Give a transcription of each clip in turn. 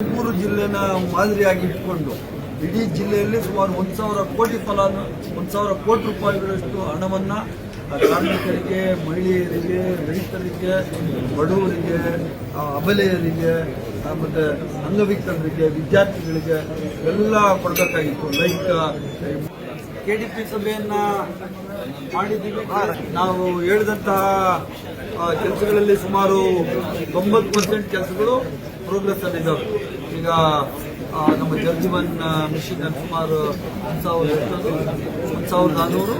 ತುಮಕೂರು ಜಿಲ್ಲೆನ ಮಾದರಿಯಾಗಿ ಇಟ್ಕೊಂಡು ಇಡೀ ಜಿಲ್ಲೆಯಲ್ಲಿ ಸುಮಾರು ಒಂದು ಸಾವಿರ ಕೋಟಿ ಫಲಾನು, ಒಂದು ಸಾವಿರ ಕೋಟಿ ರೂಪಾಯಿಗಳಷ್ಟು ಹಣವನ್ನು ಕಾರ್ಮಿಕರಿಗೆ, ಮಹಿಳೆಯರಿಗೆ, ರೈತರಿಗೆ, ಬಡವರಿಗೆ ಅಬಲೆಯರಿಗೆ ಮತ್ತೆ ಅಂಗವಿಕಲರಿಗೆ, ವಿದ್ಯಾರ್ಥಿಗಳಿಗೆ ಎಲ್ಲ ಕೊಡಬೇಕಾಗಿತ್ತು. ಲೈಕ್, ಕೆ ಡಿ ಪಿ ಸಭೆಯನ್ನು ಮಾಡಿದ್ದೀವಿ. ನಾವು ಹೇಳಿದಂತಹ ಕೆಲಸಗಳಲ್ಲಿ ಸುಮಾರು ತೊಂಬತ್ತು ಪರ್ಸೆಂಟ್ ಕೆಲಸಗಳು ಪ್ರೋಗ್ರೆಸ್ ಅಲ್ಲಿದ್ದಾವೆ ಈಗ ನಮ್ಮ ಜರ್ಜೀವನ್ ಮಿಷನ್ ಅಲ್ಲಿ ಸುಮಾರು ಒಂದು ಸಾವಿರದ ಒಂದು ಸಾವಿರದ ನಾನ್ನೂರು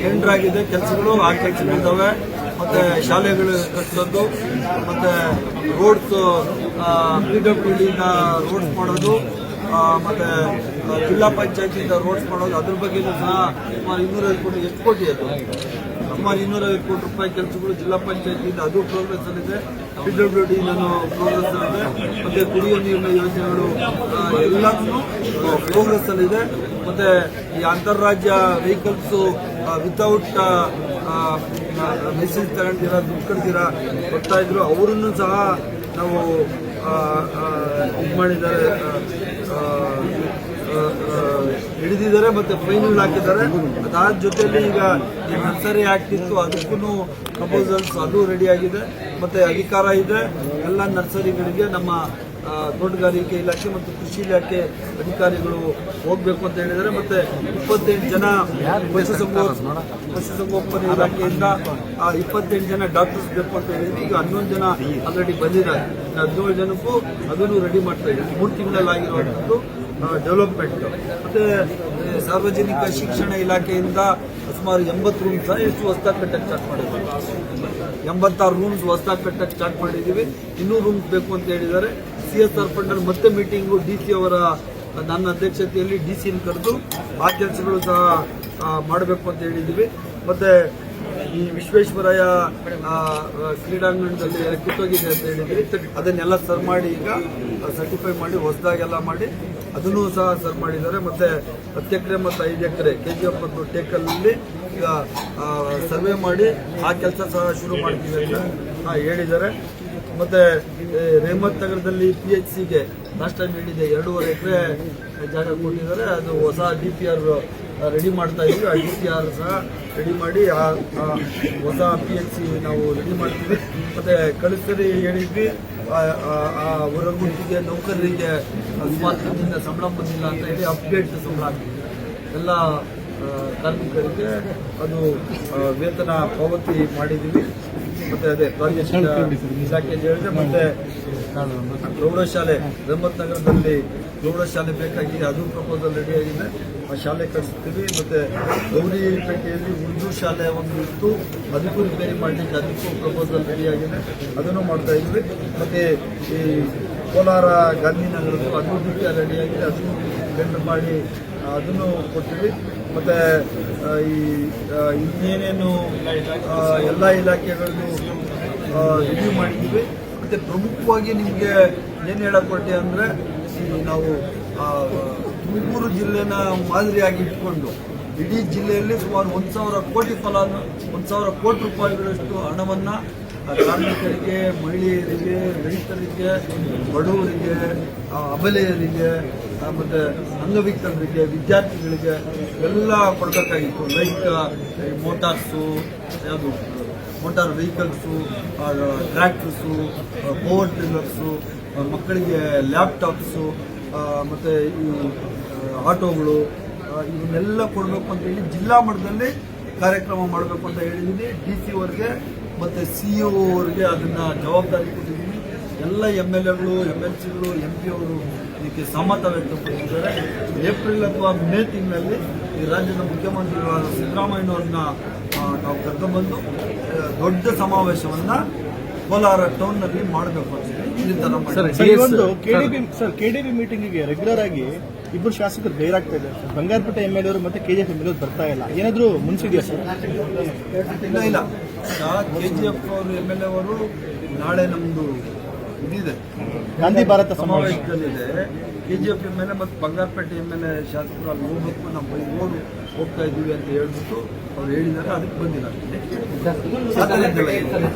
ಟೆಂಡರ್ ಆಗಿದೆ ಕೆಲಸಗಳು, ಆ ಕೆಲಸಗಳಿದ್ದಾವೆ ಮತ್ತೆ ಶಾಲೆಗಳು ಕಟ್ಟಿಸೋದು, ಮತ್ತೆ ರೋಡ್ಸ್ ಪಿ ಡಬ್ಲ್ಯೂ ಡಿನ ರೋಡ್ಸ್ ಮಾಡೋದು ಮತ್ತು ಜಿಲ್ಲಾ ಪಂಚಾಯತಿಯಿಂದ ರೋಡ್ಸ್ ಮಾಡೋದು ಅದ್ರ ಬಗ್ಗೆ ಸಹ ಸುಮಾರು ಇನ್ನೂರೈವತ್ತು ಕೋಟಿ ಎಷ್ಟು ಕೋಟಿ ಅದು. ಸುಮಾರು ಇನ್ನೂರೈವತ್ತು ಕೋಟಿ ರೂಪಾಯಿ ಕೆಲಸಗಳು ಜಿಲ್ಲಾ ಪಂಚಾಯತಿಯಿಂದ ಅದು ಪ್ರೋಗ್ರೆಸ್ ಅಲ್ಲಿದೆ. ಪಿಡಬ್ಲ್ಯೂ ಡಿ ನಾನು ಪ್ರೋಗ್ರೆಸ್ ಅಲ್ಲಿದೆ. ಮತ್ತೆ ಕುಡಿಯುವ ನೀರಿನ ಯೋಜನೆಗಳು ಎಲ್ಲಾನು ಪ್ರೋಗ್ರೆಸ್ ಅಲ್ಲಿದೆ. ಮತ್ತೆ ಈ ಅಂತಾರಾಜ್ಯ ವೆಹಿಕಲ್ಸ್ ವಿತೌಟ್ ಮೆಸೇಜ್ ತಗೊಂಡಿರ ದುಡ್ಡು ಕಡ್ದಿರ ಬರ್ತಾ ಇದ್ರು, ಅವರನ್ನು ಸಹ ನಾವು ಇದು ಮಾಡಿದ್ದಾರೆ. ಹಿಡಿದಿದ್ದಾರೆ ಮತ್ತೆ ಫೈನಲ್ ಹಾಕಿದ್ದಾರೆ. ಅದಾದ ಜೊತೆಯಲ್ಲಿ ಈಗ ಈ ನರ್ಸರಿ ಆಕ್ಟ್ ಇತ್ತು ಅದಕ್ಕೂ ಪ್ರಪೋಸಲ್ಸ್ ಅದು ರೆಡಿ ಆಗಿದೆ. ಮತ್ತೆ ಅಧಿಕಾರ ಇದೆ. ಎಲ್ಲ ನರ್ಸರಿಗಳಿಗೆ, ನಮ್ಮ ತೋಟಗಾರಿಕೆ ಇಲಾಖೆ ಮತ್ತು ಕೃಷಿ ಇಲಾಖೆ ಅಧಿಕಾರಿಗಳು ಹೋಗ್ಬೇಕು ಅಂತ ಹೇಳಿದ್ದಾರೆ. ಮತ್ತೆ ಇಪ್ಪತ್ತೆಂಟು ಜನ ಪಶುಸಂಗೋಪನೆ ಇಲಾಖೆಯಿಂದ ಇಪ್ಪತ್ತೆಂಟು ಜನ ಡಾಕ್ಟರ್ಸ್ ಬೇಕು ಅಂತ ಹೇಳಿದ್ವಿ ಈಗ ಹನ್ನೊಂದು ಜನ ಆಲ್ರೆಡಿ ಬಂದಿದ್ದಾರೆ. ಹದಿನೇಳು ಜನಕ್ಕೂ ಅದನ್ನು ರೆಡಿ ಮಾಡ್ತಾ ಇದ್ದೀವಿ ಮೂರು ತಿಂಗಳಲ್ಲಿ ಆಗಿರುವಂಥದ್ದು ಡೆವಲಪ್ಮೆಂಟ್ ಮತ್ತೆ ಸಾರ್ವಜನಿಕ ಶಿಕ್ಷಣ ಇಲಾಖೆಯಿಂದ ಸುಮಾರು ಎಂಬತ್ತು ರೂಮ್ಸ್ ಎಷ್ಟು ಹೊಸದಾಗಿ ಕಟ್ಟಕ್ಕೆ ಸ್ಟಾರ್ಟ್ ಮಾಡಿದ್ದೀವಿ. ಎಂಬತ್ತಾರು ರೂಮ್ಸ್ ಹೊಸದಾಗಿ ಕಟ್ಟಕ್ಕೆ ಸ್ಟಾರ್ಟ್ ಮಾಡಿದ್ದೀವಿ. ಇನ್ನೂ ರೂಮ್ಸ್ ಬೇಕು ಅಂತ ಹೇಳಿದ್ದಾರೆ. ಸಿ ಎಸ್ ಆರ್ ಮತ್ತೆ ಮೀಟಿಂಗು ಡಿ ಸಿ ಅವರ, ನನ್ನ ಅಧ್ಯಕ್ಷತೆಯಲ್ಲಿ ಡಿ ಸಿನ ಕರೆದು ಆ ಸಹ ಮಾಡಬೇಕು ಅಂತ ಹೇಳಿದ್ದೀವಿ. ಮತ್ತೆ, ಈ ವಿಶ್ವೇಶ್ವರಯ್ಯ ಕ್ರೀಡಾಂಗಣದಲ್ಲಿ ಕಿತ್ತೋಗಿದೆ ಅಂತ ಹೇಳಿದ್ವಿ ಅದನ್ನೆಲ್ಲ ಸರ್ ಮಾಡಿ ಈಗ ಸರ್ಟಿಫೈ ಮಾಡಿ, ಹೊಸದಾಗೆಲ್ಲ ಮಾಡಿ ಅದನ್ನು ಸಹ ಸರ್ ಮಾಡಿದ್ದಾರೆ. ಮತ್ತೆ ಹತ್ತು ಎಕರೆ ಮತ್ತು ಐದು ಎಕರೆ ಕೆ ಜಿ ಎಫ್ ಮತ್ತು ಟೇಕಲ್ಲಿ ಈಗ ಸರ್ವೆ ಮಾಡಿ ಆ ಕೆಲಸ ಸಹ ಶುರು ಮಾಡ್ತೀವಿ ಅಂತ ಆ, ಹೇಳಿದ್ದಾರೆ. ಮತ್ತೆ ರೇಮತ್ ನಗರದಲ್ಲಿ ಪಿ ಎಚ್ ಸಿಗೆ ಲಾಸ್ಟ್ ಟೈಮ್ ಹೇಳಿದೆ ಎರಡೂವರೆ ಎಕರೆ ಜಾಗ ಕೊಟ್ಟಿದ್ದಾರೆ. ಅದು ಹೊಸ ಡಿ ಪಿ ಆರ್ ರೆಡಿ ಮಾಡ್ತಾ ಇದ್ವಿ ಆ ಡಿ ಪಿ ಆರ್ ಸಹ ರೆಡಿ ಮಾಡಿ ಆ ಆ ಹೊಸ ಪಿ ಎಚ್ ಸಿ ನಾವು ರೆಡಿ ಮಾಡ್ತೀವಿ. ಮತ್ತೆ ಕಳಿಸರಿ ಹೇಳಿದ್ವಿ. ಹೊರಗುಂಟಿಗೆ ನೌಕರರಿಗೆ ಸ್ವಾತಂತ್ರ್ಯದಿಂದ ಸಂಬಳ ಬಂದಿಲ್ಲ ಅಂತ ಹೇಳಿ ಅಪ್ಡೇಟ್ ಸಂಬಳ ಆಗ್ತಿದೆ ಎಲ್ಲ ಕಾರ್ಮಿಕರಿಗೆ ಅದು ವೇತನ ಪಾವತಿ ಮಾಡಿದ್ದೀವಿ ಮತ್ತೆ ಅದೇ ಪ್ರಾಜೆಕ್ಟ್ ಇಲಾಖೆ ಹೇಳಿದೆ ಮತ್ತೆ ಪ್ರೌಢಶಾಲೆ ರಹಮತ್ ನಗರದಲ್ಲಿ ಪ್ರೌಢಶಾಲೆ ಬೇಕಾಗಿ ಅದು ಪ್ರಪೋಸಲ್ ರೆಡಿ ಆಗಿದೆ. ಆ ಶಾಲೆ ಕಳಿಸ್ತೀವಿ. ಮತ್ತೆ ಗೌರಿಪೇಟೆಯಲ್ಲಿ ಉರ್ದು ಶಾಲೆ ಒಂದು ಇತ್ತು ಅದಕ್ಕೂ ರಿಪೇರಿ ಮಾಡಲಿಕ್ಕೆ ಅದಕ್ಕೂ ಪ್ರಪೋಸಲ್ ರೆಡಿ ಆಗಿದೆ. ಅದನ್ನು ಮಾಡ್ತಾ ಇದ್ವಿ. ಮತ್ತೆ ಈ ಕೋಲಾರ ಗಾಂಧಿನಗರದ್ದು ಅಭಿವೃದ್ಧಿ ರೆಡಿ ಆಗಿದೆ. ಅದನ್ನು ಟೆಂಡರ್ ಮಾಡಿ, ಅದನ್ನು ಕೊಟ್ಟಿವಿ ಮತ್ತೆ ಈ ಇನ್ನೇನೇನು ಎಲ್ಲ ಇಲಾಖೆಗಳನ್ನು ರಿವ್ಯೂ ಮಾಡಿದ್ದೀವಿ ಮತ್ತೆ ಪ್ರಮುಖವಾಗಿ ನಿಮಗೆ ಏನು ಕೊಟ್ಟೆ ಅಂದರೆ, ನಾವು ತುಮಕೂರು ಜಿಲ್ಲೆನ ಮಾದರಿಯಾಗಿ ಇಟ್ಕೊಂಡು, ಇಡೀ ಜಿಲ್ಲೆಯಲ್ಲಿ ಸುಮಾರು ಒಂದು ಸಾವಿರ ಕೋಟಿ ಫಲಾನು, ಒಂದು ಸಾವಿರ ಕೋಟಿ ರೂಪಾಯಿಗಳಷ್ಟು ಹಣವನ್ನು ಕಾರ್ಮಿಕರಿಗೆ, ಮಹಿಳೆಯರಿಗೆ, ರೈತರಿಗೆ, ಬಡವರಿಗೆ ಅಬಲೆಯರಿಗೆ ಮತ್ತೆ ಅಂಗವಿಕಲರಿಗೆ, ವಿದ್ಯಾರ್ಥಿಗಳಿಗೆ ಎಲ್ಲ ಕೊಡಬೇಕಾಗಿತ್ತು. ಲೈಕ್, ಮೋಟಾರ್ಸು, ಯಾವುದು? Motor vehicles tractors power tillers ಮಕ್ಕಳಿಗೆ ಲ್ಯಾಪ್ಟಾಪ್ಸು ಮತ್ತು ಈ ಆಟೋಗಳು ಇವನ್ನೆಲ್ಲ ಕೊಡಬೇಕು ಅಂತ ಹೇಳಿ ಜಿಲ್ಲಾ ಮಟ್ಟದಲ್ಲಿ ಕಾರ್ಯಕ್ರಮ ಮಾಡಬೇಕು ಅಂತ ಹೇಳಿದ್ದೀನಿ. ಡಿ ಸಿ ಅವ್ರಿಗೆ ಮತ್ತು ಸಿ ಇ ಅವ್ರಿಗೆ ಅದನ್ನು ಜವಾಬ್ದಾರಿ ಕೊಟ್ಟಿದ್ದೀನಿ. ಎಲ್ಲ ಎಂ ಎಲ್ ಎಗಳು ಎಂ ಎಲ್ ಸಿಗಳು ಎಂ ಪಿ ಅವರು ಇದಕ್ಕೆ ಸಮ್ಮತ ವ್ಯಕ್ತಪಡಿಸಿದ್ದಾರೆ. ಏಪ್ರಿಲ್ ಅಥವಾ ಮೇ ತಿಂಗಳಲ್ಲಿ ಈ ರಾಜ್ಯದ ಮುಖ್ಯಮಂತ್ರಿಗಳಾದ ಸಿದ್ದರಾಮಯ್ಯನವ್ರನ್ನ ನಾವು ಕರ್ಕೊಂಡ್ಬಂದು ದೊಡ್ಡ ಸಮಾವೇಶವನ್ನು ಕೋಲಾರ ಟೌನ್ನಲ್ಲಿ ಮಾಡಬೇಕು ಅಂತ. Sir, KDB KDP sir. ಗೆ ಮೀಟಿಂಗಿಗೆ ರೆಗ್ಯುಲರ್ ಆಗಿ ಇಬ್ಬರು ಶಾಸಕರು ಗೈರಾಗ್ತಾ ಇದೆ ಬಂಗಾರಪೇಟೆ ಎಂ ಎಲ್ ಅವರು ಮತ್ತೆ ಕೆಜಿಎಫ್ ಎಂ ಎಲ್ ಬರ್ತಾ ಇಲ್ಲ. ಏನಾದ್ರು ಮುನ್ಸಿದೆಯಾ ಸರ್? ಇಲ್ಲ ಇಲ್ಲ. ಕೆ ಜಿ ಎಫ್ ಅವರು ಎಂ ಎಲ್ ಎ ಅವರು ನಾಳೆ ನಮ್ಮದು ಇದಿದೆ. ಗಾಂಧಿ ಭಾರತ ಸಮಾವೇಶ. ಸಮಾವೇಶದಲ್ಲಿದೆ K G F M L A ಮತ್ತು ಬಂಗಾರಪೇಟೆ ಎಂ ಎಲ್ ಎ ಶಾಸಕರು ಅಲ್ಲಿ ಹೋಗ್ಬೇಕು ನಮ್ಮ ಬೈ ಓಡು ಹೋಗ್ತಾ ಇದ್ದೀವಿ ಅಂತ ಹೇಳ್ಬಿಟ್ಟು ಅವ್ರು ಹೇಳಿದ್ದಾರೆ ಅದಕ್ಕೆ ಬಂದಿಲ್ಲ.